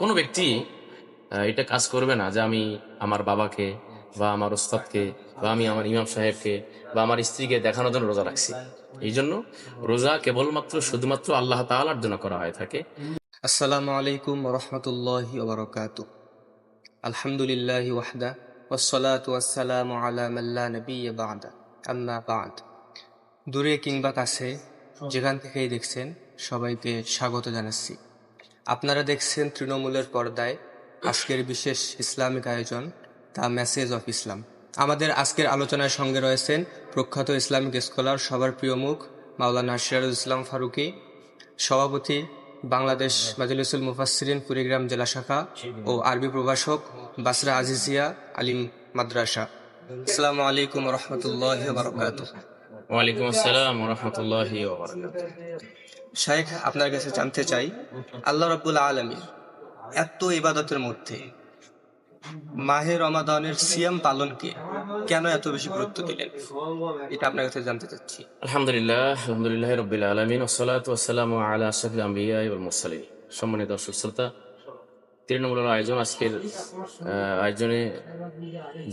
কোনো ব্যক্তি এটা কাজ করবে না যে আমি আমার বাবাকে বা আমার ওস্তাদকে বা আমি আমার ইমাম সাহেবকে বা আমার স্ত্রীকে দেখানোর জন্য রোজা রাখছি। এই জন্য রোজা কেবলমাত্র, শুধুমাত্র আল্লাহ তাআলার জন্য করা হয়ে থাকে। আসসালামু আলাইকুম রহমতুল্লাহি আলহামদুলিল্লাহ ওয়াহদা বা'দা, আম্মা বা'দ। দূরে কিংবা কাছে, যেখান থেকেই দেখছেন, সবাইকে স্বাগত জানাচ্ছি। আপনারা দেখছেন তৃণমূলের পর্দায় আজকের বিশেষ ইসলামিক আয়োজন, দ্য মেসেজ অফ ইসলাম। আমাদের আজকের আলোচনার সঙ্গে রয়েছেন প্রখ্যাত ইসলামিক স্কলার, সবার প্রিয় মুখ, মাওলানা সিরাজুল ইসলাম ফারুকী, সভাপতি বাংলাদেশ মাজলিসুল মুফাসসিরিন, কুড়িগ্রাম জেলা শাখা ও আরবি প্রভাষক বাসরা আজিজিয়া আলিম মাদ্রাসা। আসসালামু আলাইকুম রহমতুল্লাহ ওয়ালাইকুম আসসালাম রহমতুল্লাহ শাইখ আপনার কাছে জানতে চাই আল্লাহ রাব্বুল আলমীর এত ইবাদতের মধ্যে মাহে রমাদানের সিয়াম পালনকে কেন এত বেশি গুরুত্ব দিলেন? এটা আপনার কাছে জানতে চাচ্ছি। আলহামদুলিল্লাহ আলহামদুলিল্লাহ রবিল আলমিন ওসলাত ওসালাম আলা আশরাফিল আম্বিয়া এবং মুরসালিন। সম্মানিত দর্শক শ্রোতা তৃণমূলের আয়োজন আজকের আয়োজনে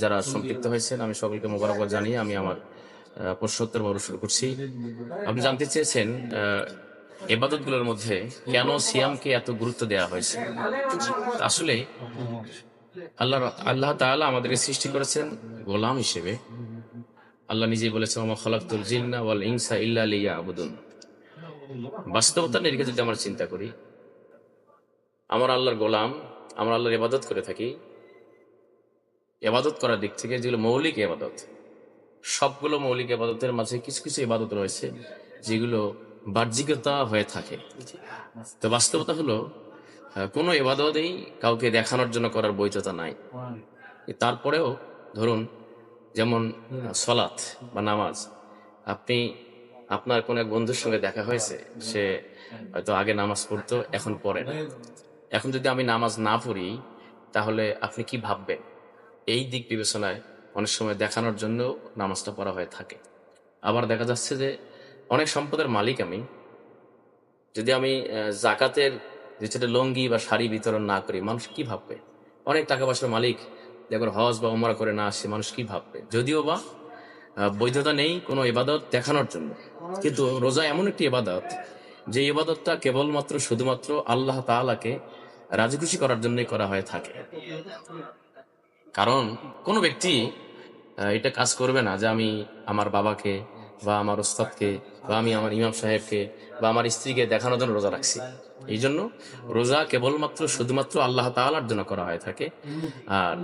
যারা সম্পৃক্ত হয়েছেন আমি সকলকে মোবারকবাদ জানিয়ে আমি আমার প্রশ্নোত্তর বড় শুরু করছি। আপনি জানতে চেয়েছেন এবাদতগুলোর মধ্যে কেন সিয়ামকে এত গুরুত্ব দেওয়া হয়েছে? আসলে আল্লাহ আল্লাহ তাআলা আমাদেরকে সৃষ্টি করেছেন গোলাম হিসেবে। আল্লাহ নিজেই বলেছেন আমা খলাকুল জিন্না ওয়াল ইনসা ইল্লা লিয়া আবুদুন বাস্তবতা নিরিখে যদি আমরা চিন্তা করি, আমার আল্লাহর গোলাম, আমরা আল্লাহর ইবাদত করে থাকি। এবাদত করার দিক থেকে যেগুলো মৌলিক এবাদত সবগুলো মৌলিক এবাদতের মাঝে কিছু কিছু এবাদত রয়েছে, যেগুলো বাহ্যিকতা হয়ে থাকে। তো বাস্তবতা হলো কোনো এবাদতেই কাউকে দেখানোর জন্য করার বৈধতা নাই। তারপরেও ধরুন, যেমন সলাৎ বা নামাজ। আপনি, আপনার কোন এক বন্ধুর সঙ্গে দেখা হয়েছে, সে হয়তো আগে নামাজ পড়তো, এখন পড়ে এখন যদি আমি নামাজ না পড়ি, তাহলে আপনি কি ভাববেন? এই দিক বিবেচনায় অনেক সময় দেখানোর জন্য নামাজটা পড়া হয়ে থাকে। আবার দেখা যাচ্ছে যে অনেক সম্পদের মালিক আমি, যদি আমি জাকাতের যে সেটা লঙ্গি বা শাড়ি বিতরণ না করি, মানুষ কি ভাববে? অনেক টাকা পয়সার মালিক দেখুন হজ বা উমরা করে না আসে, মানুষ কি ভাববে? যদিও বা বৈধতা নেই কোনো ইবাদত দেখানোর জন্য। কিন্তু রোজা এমন একটি ইবাদত, যে ইবাদতটা কেবলমাত্র শুধুমাত্র আল্লাহ তাআলাকে রাজি খুশি করার জন্যই করা হয়ে থাকে। কারণ কোনো ব্যক্তি এটা কাজ করবে না যে আমি আমার বাবাকে বা আমার ওস্তাদকে বা আমি আমার ইমাম সাহেবকে বা আমার স্ত্রীকে দেখানোর জন্য রোজা রাখছি। এই জন্য রোজা কেবলমাত্র, শুধুমাত্র আল্লাহ তাআলার জন্য করা হয়ে থাকে। আর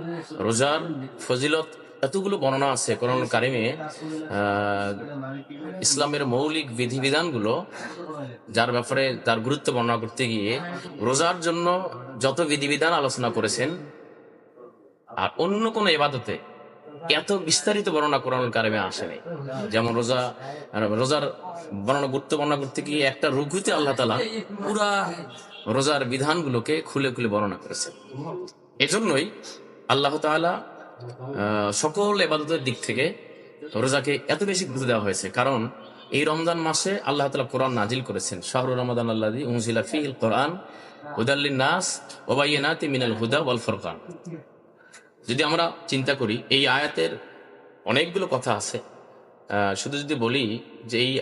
রোজার ফজিলত এতগুলো বর্ণনা আছে কোরআন কারিমে ইসলামের মৌলিক বিধিবিধানগুলো, যার ব্যাপারে তার গুরুত্ব বর্ণনা করতে গিয়ে রোজার জন্য যত বিধিবিধান আলোচনা করেছেন, আর অন্য কোনো এবাদতে এত বিস্তারিত বর্ণনা কোরআন কারিমে আসেনি যেমন রোজা রোজার বর্ণনা গুরুত্ব বর্ণনা করতে গিয়ে একটা রঘুতে আল্লাহ তালা পুরা রোজার বিধানগুলোকে খুলে খুলে বর্ণনা করেছেন। এজন্যই আল্লাহ আহ, সকল এবাদতের দিক থেকে রোজাকে এত বেশি গুরুত্ব দেওয়া হয়েছে। কারণ এই রমজান মাসে আল্লাহ তালা কোরআন নাজিল করেছেন। শাহরুর রমাদান আল্লাহ উনজিলা ফিল কোরআন হুদাল্লিন নাস ওবাইয়ে ওবাইনাতি মিনাল হুদা ওয়াল ফরকান। যদি আমরা চিন্তা করি, এই আয়াতের অনেকগুলো কথা আছে। শুধু যদি বলি যে এই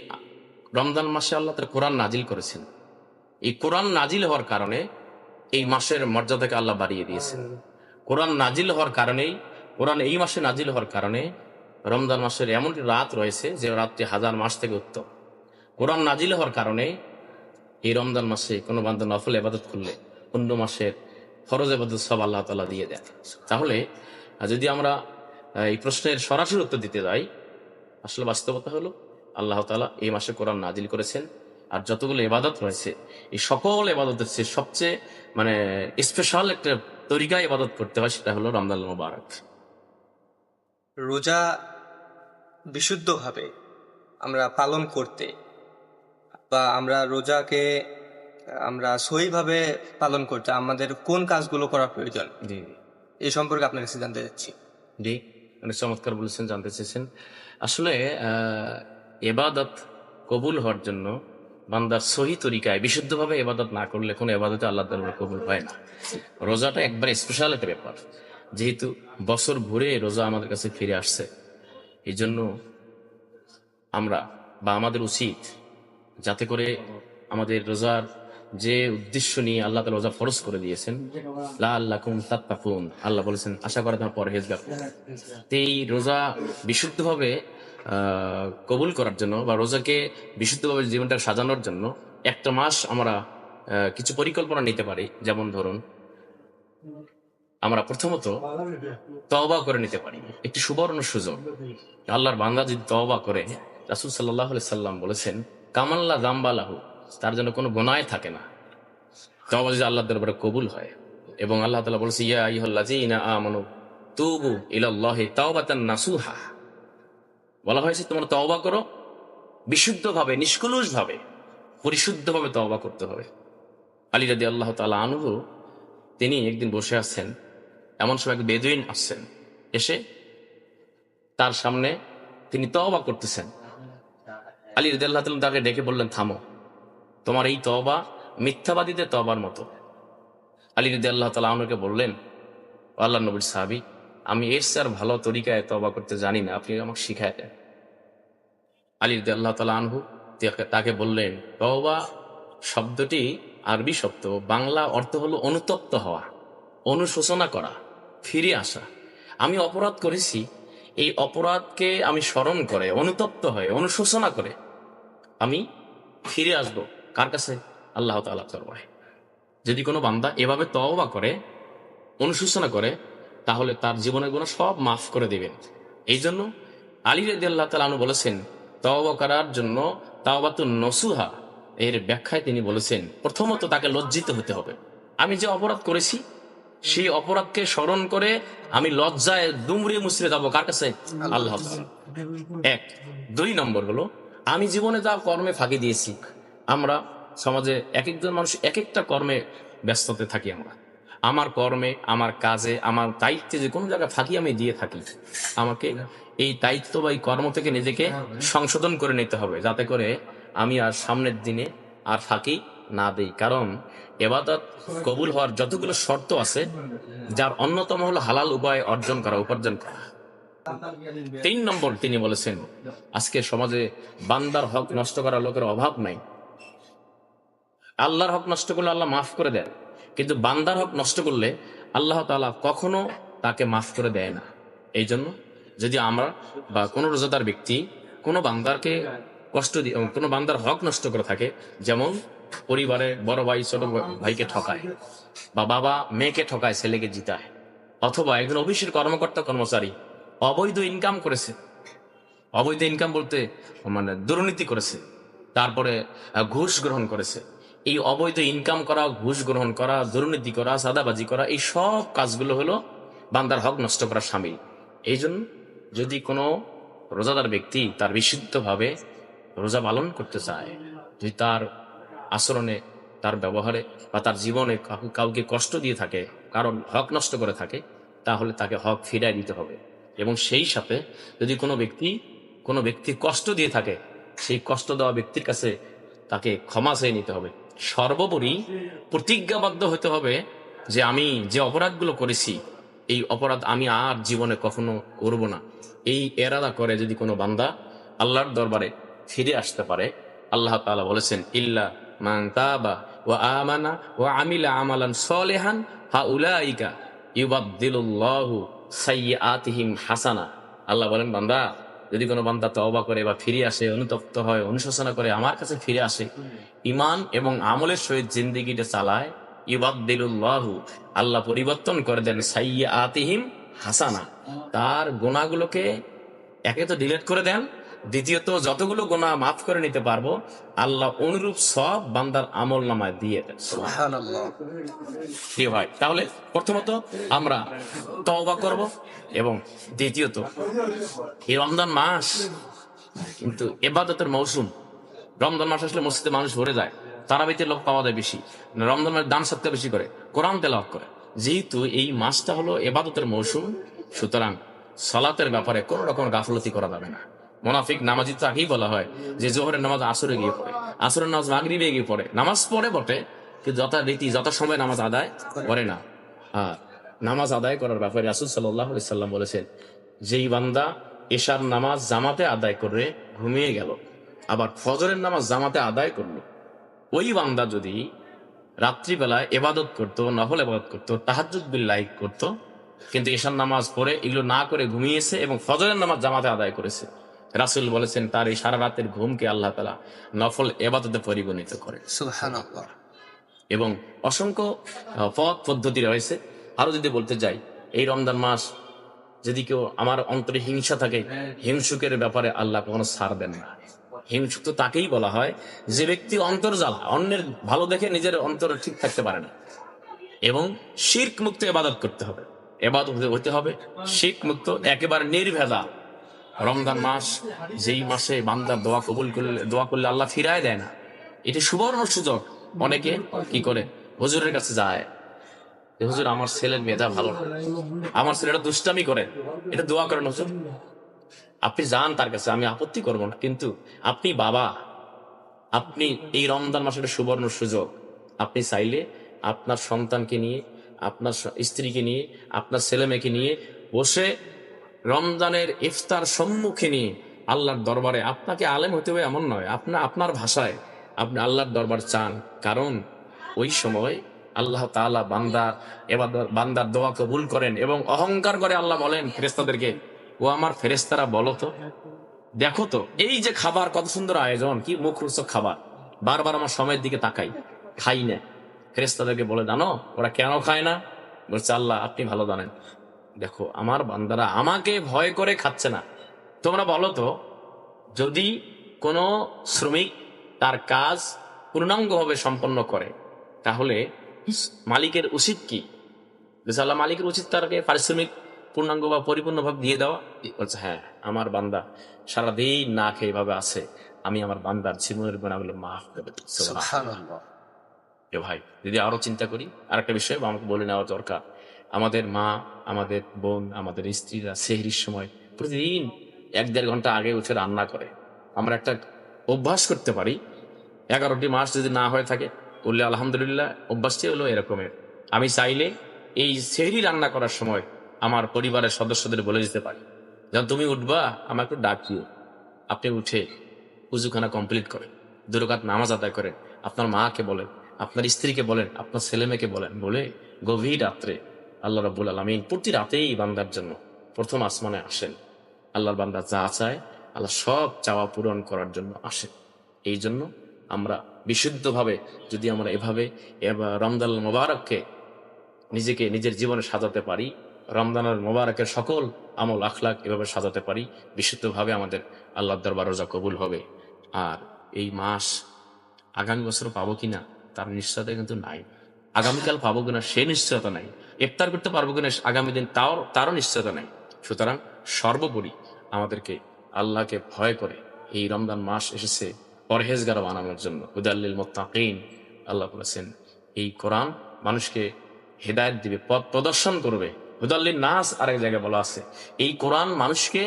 রমজান মাসে আল্লাহ তার কোরআন নাজিল করেছেন। এই কোরআন নাজিল হওয়ার কারণে এই মাসের মর্যাদাকে আল্লাহ বাড়িয়ে দিয়েছেন। কোরআন নাজিল হওয়ার কারণেই, কোরআন এই মাসে নাজিল হওয়ার কারণে রমজান মাসের এমন একটি রাত রয়েছে যে রাতটি হাজার মাস থেকে উত্তম। কোরআন নাজিল হওয়ার কারণে এই রমজান মাসে কোনো বান্ধব নফল এবাদত করলে অন্য মাসের ফরজ এবাদত সব আল্লাহ তালা দিয়ে দেন। তাহলে যদি আমরা এই প্রশ্নের সরাসরি উত্তর দিতে যাই, আসলে বাস্তবতা হলো, আল্লাহ তালা এই মাসে কোরআন নাজিল করেছেন, আর যতগুলো এবাদত রয়েছে, এই সকল এবাদতের চেয়ে সবচেয়ে মানে স্পেশাল একটা তরিকা ইবাদত করতে হয়, সেটা হলো রমজান মুবারক। রোজা বিশুদ্ধভাবে আমরা পালন করতে, বা আমরা রোজাকে আমরা সহিভাবে পালন করতে আমাদের কোন কাজগুলো করা প্রয়োজন? জি। এই সম্পর্কে আপনার কাছে জানতে চাচ্ছি। জি অনেক চমৎকার বলেছেন জানতে চেয়েছেন। আসলে এবাদত কবুল হওয়ার জন্য বান্দার সহি তরিকায় বিশুদ্ধভাবে এবাদত না করলে কোনো এবাদতে আল্লাহ দরবার কবুল হয় না। রোজাটা একবারে স্পেশাল একটা ব্যাপার। যেহেতু বছর ঘুরে রোজা আমাদের কাছে ফিরে আসছে এই জন্য আমরা বা আমাদের উচিত যাতে করে আমাদের রোজার যে উদ্দেশ্য নিয়ে আল্লাহ তাআলা রোজা ফরজ করে দিয়েছেন লা তাত্তাকুন। আল্লাহ বলেছেন, আশা করে তোমার পরহেজগার। তো এই রোজা বিশুদ্ধভাবে কবুল করার জন্য বা রোজাকে বিশুদ্ধভাবে জীবনটা সাজানোর জন্য একটা মাস আমরা কিছু পরিকল্পনা নিতে পারি। যেমন ধরুন, আমরা প্রথমত তওবা করে নিতে পারি। একটি সুবর্ণ সুযোগ। আল্লাহর বান্দা যদি তওবা করে, রাসুল সাল্লাহ সাল্লাম বলেছেন, কামাল্লা জাম্বালাহু তার জন্য কোনো গোনায় থাকে না। তওবা যদি আল্লাহ দরবারে কবুল হয় এবং আল্লাহ তাআলা বলেছে, ইয়া আইয়ুহাল্লাযীনা আমানু তুবু ইলাল্লাহি তাওবাতান নাসুহা। বলা হয়েছে, তোমরা তওবা করো, বিশুদ্ধভাবে, নিষ্কলুষভাবে, পরিশুদ্ধভাবে তওবা করতে হবে। আলী রাদি আল্লাহ তাআলা আনহু, তিনি একদিন বসে আছেন, এমন সময় এক বেদুইন আসছেন, এসে তার সামনে তিনি তওবা করতেছেন। আলী রাদি আল্লাহ তাকে ডেকে বললেন, থামো। তোমার এই তওবা মিথ্যাবাদীদের তবার মতো। আলী রদি আল্লাহ তালা আমাকে বললেন আল্লাহ নবীর সাহাবি, আমি এর স্যার ভালো তরিকায় তবা করতে জানি না, আপনি আমাকে শিখায় দেন। আলী আল্লাহ তালা আনহু তাকে বললেন তবা শব্দটি আরবি শব্দ, বাংলা অর্থ হলো অনুতপ্ত হওয়া, অনুশোচনা করা ফিরে আসা। আমি অপরাধ করেছি, এই অপরাধকে আমি স্মরণ করে, অনুতপ্ত হয়ে, অনুশোচনা করে আমি ফিরে আসব। কার কাছে? আল্লাহ তাআলা দরবারে। যদি কোনো বান্দা এভাবে তওবা করে, অনুশোচনা করে, তাহলে তার জীবনের গুণ সব মাফ করে দিবেন। এই জন্য আলী রেদি আল্লাহ তালু বলেছেন, তওবা করার জন্য তাওবাতু নসুহা এর ব্যাখ্যায় তিনি বলেছেন, প্রথমত তাকে লজ্জিত হতে হবে। আমি যে অপরাধ করেছি, সেই অপরাধকে স্মরণ করে আমি লজ্জায় দুমড়িয়ে মুচড়ে যাব। কার কাছে? আল্লাহ এক। দুই নম্বর হলো, আমি জীবনে যা কর্মে ফাঁকি দিয়েছি আমরা সমাজে এক একজন মানুষ এক একটা কর্মে ব্যস্ততে থাকি আমরা। আমার কর্মে, আমার কাজে, আমার দায়িত্বে যে কোনো জায়গায় ফাঁকি আমি দিয়ে থাকি। আমাকে এই দায়িত্ব বা এই কর্ম থেকে নিজেকে সংশোধন করে নিতে হবে, যাতে করে আমি আর সামনের দিনে আর ফাঁকি না দেই। কারণ এবাদত কবুল হওয়ার যতগুলো শর্ত আছে, যার অন্যতম হলো হালাল উপায় অর্জন করা, উপার্জন করা। তিন নম্বর তিনি বলেছেন, আজকে সমাজে বান্দার হক নষ্ট করার লোকের অভাব নাই। আল্লাহর হক নষ্ট করলে আল্লাহ মাফ করে দেন, কিন্তু বান্দার হক নষ্ট করলে আল্লাহ তাআলা কখনো তাকে মাফ করে দেয় না। এই জন্য যদি আমরা বা কোনো রোজাদার ব্যক্তি কোনো বান্দারকে কষ্ট দিয়ে কোনো বান্দার হক নষ্ট করে থাকে, যেমন পরিবারে বড় ভাই, ছোট ভাইকে ঠকায় বা বাবা মেয়েকে ঠকায়, ছেলেকে জিতায়, অথবা একজন অফিসের কর্মকর্তা, কর্মচারী অবৈধ ইনকাম করেছে, অবৈধ ইনকাম বলতে মানে দুর্নীতি করেছে, তারপরে ঘুষ গ্রহণ করেছে এই অবৈধ ইনকাম করা, ঘুষ গ্রহণ করা, দুর্নীতি করা সাদাবাজি করা, এই সব কাজগুলো হলো বান্দার হক নষ্ট করা সামিল। এই জন্য যদি কোনো রোজাদার ব্যক্তি তার বিশুদ্ধভাবে রোজা পালন করতে চায়, যদি তার আচরণে, তার ব্যবহারে বা তার জীবনে কাউকে- কষ্ট দিয়ে থাকে, কারণ হক নষ্ট করে থাকে, তাহলে তাকে হক ফিরাই দিতে হবে। এবং সেই সাথে যদি কোনো ব্যক্তি কোনো ব্যক্তি কষ্ট দিয়ে থাকে, সেই কষ্ট দেওয়া ব্যক্তির কাছে তাকে ক্ষমা চেয়ে নিতে হবে। সর্বোপরি প্রতিজ্ঞাবদ্ধ হতে হবে যে আমি যে অপরাধগুলো করেছি, এই অপরাধ আমি আর জীবনে কখনো করব না। এই এরাদা করে যদি কোনো বান্দা আল্লাহর দরবারে ফিরে আসতে পারে, আল্লাহ তাআলা বলেছেন, ইল্লা মান ওয়া আমানা ওয়া আমিলা আমালান সলিহান ফাউলাইকা ইউবাদদিলুল্লাহু সাইয়্যাতিহিম হাসানা। আল্লাহ বলেন, বান্দা যদি কোনো বান্দা তওবা করে বা ফিরে আসে অনুতপ্ত হয় অনুশোচনা করে আমার কাছে ফিরে আসে ইমান এবং আমলের সহিত জিন্দিগিটা চালায় ইবাদদিলুল্লাহু আল্লাহ পরিবর্তন করে দেন সাইয়া আতিহিম হাসানা তার গোনাগুলোকে একে তো ডিলেট করে দেন দ্বিতীয়ত যতগুলো গোনা মাফ করে নিতে পারব আল্লাহ অনুরূপ সব বান্দার আমল নামায় দিয়ে ভাই তাহলে প্রথমত আমরা তওবা করব এবং দ্বিতীয়ত এই রমজান মাস কিন্তু এবাদতের মৌসুম। রমজান মাস আসলে মসজিদে মানুষ ভরে যায় তারাবিতে লোক পাওয়া যায় বেশি রমজান মাস দান সত্য বেশি করে কোরআন তেলাওয়াত করে। যেহেতু এই মাসটা হলো এবাদতের মৌসুম সুতরাং সালাতের ব্যাপারে কোনো রকম গাফলতি করা যাবে না। মোনাফিক নামাজি তাকেই বলা হয়, যে জোহরের নামাজ আসরে গিয়ে পড়ে। আসরের নামাজ মাগরিবে গিয়ে পড়ে। নামাজ পড়ে বটে, কিন্তু যথা রীতি যত সময় নামাজ আদায় করে না। আর নামাজ আদায় করার ব্যাপারে রাসুল সাল্লাম বলেছেন, যেই বান্দা এশার নামাজ জামাতে আদায় করে ঘুমিয়ে গেল, আবার ফজরের নামাজ জামাতে আদায় করল, ওই বান্দা যদি রাত্রিবেলায় এবাদত করতো, নফল এবাদত করতো তাহাজুদ বিল্লাহ করতো, কিন্তু এশার নামাজ পড়ে, এগুলো না করে ঘুমিয়েছে এবং ফজরের নামাজ জামাতে আদায় করেছে। রাসুল বলেছেন তার এই সারা রাতের ঘুমকে আল্লাহ তালা নফল এবাদতে পরিগণিত করে এবং অসংখ্য পথ পদ্ধতি রয়েছে। আরও যদি বলতে যাই এই রমজান মাস যদি কেউ আমার অন্তরে হিংসা থাকে হিংসুকের ব্যাপারে আল্লাহ কখনো ছাড় দেন না। হিংসুক তো তাকেই বলা হয় যে ব্যক্তি অন্তর জ্বালা অন্যের ভালো দেখে নিজের অন্তর ঠিক থাকতে পারে না। এবং শির্ক মুক্ত এবাদত করতে হবে। এবাদত হতে হবে শিখ মুক্ত একেবারে নির্ভেদা। রমজান মাস, যেই মাসে বান্দার দোয়া কবুল করলে, দোয়া করলে আল্লাহ ফিরায় দেয় না। এটি সুবর্ণ সুযোগ। অনেকে কি করে? হুজুরের কাছে যায়। হুজুর, আমার ছেলের মেধা ভালো না। আমার ছেলেটা দুষ্টামি করে। এটা দোয়া করেন, হুজুর। আপনি যান তার কাছে, আমি আপত্তি করব না। কিন্তু আপনি বাবা, আপনি এই রমজান মাসের সুবর্ণ সুযোগ। আপনি চাইলে আপনার সন্তানকে নিয়ে, আপনার স্ত্রীকে নিয়ে, আপনার ছেলে মেয়েকে নিয়ে বসে রমজানের ইফতার সম্মুখে নিয়ে আল্লাহর দরবারে, আপনাকে আলেম হতে হবে এমন নয় আপনার আপনার ভাষায় আপনি আল্লাহর দরবার চান। কারণ ওই সময় আল্লাহ তাআলা বান্দার এবার বান্দার দোয়া কবুল করেন এবং অহংকার করে আল্লাহ বলেন ফেরেস্তাদেরকে ও আমার ফেরেস্তারা বলো তো, দেখো তো, এই যে খাবার কত সুন্দর আয়োজন, কি মুখরোচক খাবার। বারবার আমার সময়ের দিকে তাকাই, খাই না। ফেরেস্তাদেরকে বলে, জানো, ওরা কেন খায় না? বলছে, আল্লাহ, আপনি ভালো জানেন। দেখো আমার বান্দারা আমাকে ভয় করে খাচ্ছে না। তোমরা বলো তো যদি কোনো শ্রমিক তার কাজ পূর্ণাঙ্গভাবে সম্পন্ন করে তাহলে মালিকের উচিত কি? আল্লাহ মালিকের উচিত তারকে পারিশ্রমিক পূর্ণাঙ্গ বা পরিপূর্ণভাবে দিয়ে দেওয়া? বলছে হ্যাঁ আমার বান্দা সারাদিন না খেয়ে ভাবে আছে আমি আমার বান্দার জীবনের গুণাগুলো মাফ করে ভাই যদি আরও চিন্তা করি আরেকটা বিষয় আমাকে বলে নেওয়া দরকার। আমাদের মা, আমাদের বোন, আমাদের স্ত্রীরা সেহরির সময় প্রতিদিন এক দেড় ঘণ্টা আগে উঠে রান্না করে। আমরা একটা অভ্যাস করতে পারি। এগারোটি মাস যদি না হয়ে থাকে, করলে আলহামদুলিল্লাহ অভ্যাসটি হলো এরকমের। আমি চাইলে এই সেহরি রান্না করার সময় আমার পরিবারের সদস্যদের বলে দিতে পারি। যখন তুমি উঠবা, আমাকে একটু ডাকিও। আপনি উঠে উজুখানা কমপ্লিট করেন। দুরকাত নামাজ আদায় করেন। আপনার মাকে বলেন, আপনার স্ত্রীকে বলেন, আপনার ছেলে মেয়েকে বলেন। বলে গভীর রাত্রে আল্লাহ রাবুল আলমিন প্রতি রাতেই বান্দার জন্য প্রথম আসমানে আসেন। আল্লাহর বান্দা যা চায়, আল্লাহ সব চাওয়া পূরণ করার জন্য আসেন। এই জন্য আমরা বিশুদ্ধভাবে যদি আমরা এভাবে রমদাল মোবারককে নিজেকে নিজের জীবনে সাজাতে পারি রমজানের মোবারকের সকল আমল আখলাক এভাবে সাজাতে পারি, বিশুদ্ধভাবে আমাদের আল্লাহর দরবার রোজা কবুল হবে। আর এই মাস আগামী বছর পাবো কিনা তার নিশ্চয়তা কিন্তু নাই। আগামীকাল পাবো কিনা সে নিশ্চয়তা নাই। ইফতার করতে পারব কিনা আগামী দিন তাও, তারও নিশ্চয়তা নেই। সুতরাং সর্বোপরি আমাদেরকে আল্লাহকে ভয় করে এই রমজান মাস এসেছে পরহেজগার বানানোর জন্য। হুদাল্লিল মোত্তাকিন। আল্লাহ বলেছেন, এই কোরআন মানুষকে হেদায়ত দিবে, পথ প্রদর্শন করবে। হুদাল্লিল নাস আরেক জায়গায় বলা আছে, এই কোরআন মানুষকে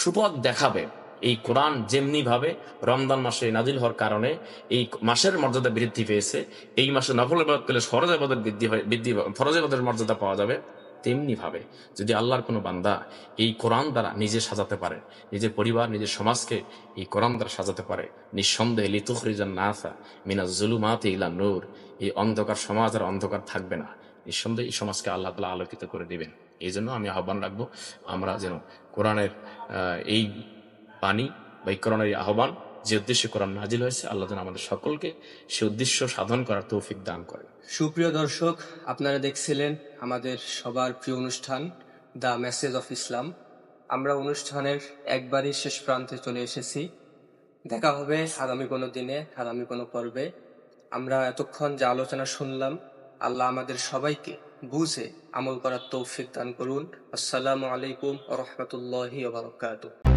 সুপথ দেখাবে। এই কোরআন যেমনি ভাবে রমজান মাসে নাজিল হওয়ার কারণে এই মাসের মর্যাদা বৃদ্ধি পেয়েছে, এই মাসে নফল ইবাদত করলে ফরজ ইবাদত বৃদ্ধি হয়, বৃদ্ধি ফরজ ইবাদতের মর্যাদা পাওয়া যাবে তেমনি ভাবে। যদি আল্লাহর কোনো বান্দা এই কোরআন দ্বারা নিজে সাজাতে পারে, নিজের পরিবার, নিজের সমাজকে এই কোরআন দ্বারা সাজাতে পারে, নিঃসন্দেহে লিতুখরিজান নাসা মিনা জুলুমাতে ইলা নূর, এই অন্ধকার সমাজ আর অন্ধকার থাকবে না। নিঃসন্দেহে এই সমাজকে আল্লাহ তালা আলোকিত করে দিবেন। এই জন্য আমি আহ্বান রাখব, আমরা যেন কোরআনের এই বাণী বা এই আহ্বান যে উদ্দেশ্যে কোরআন নাজিল হয়েছে, আল্লাহ যেন আমাদের সকলকে সে উদ্দেশ্য সাধন করার তৌফিক দান করে সুপ্রিয় দর্শক, আপনারা দেখছিলেন আমাদের সবার প্রিয় অনুষ্ঠান, দ্য মেসেজ অফ ইসলাম। আমরা অনুষ্ঠানের একবারই শেষ প্রান্তে চলে এসেছি। দেখা হবে আগামী কোনো দিনে, আগামী কোনো পর্বে। আমরা এতক্ষণ যে আলোচনা শুনলাম, আল্লাহ আমাদের সবাইকে বুঝে আমল করার তৌফিক দান করুন। আসসালামু আলাইকুম রহমতুল্লাহি বারকাতুহ।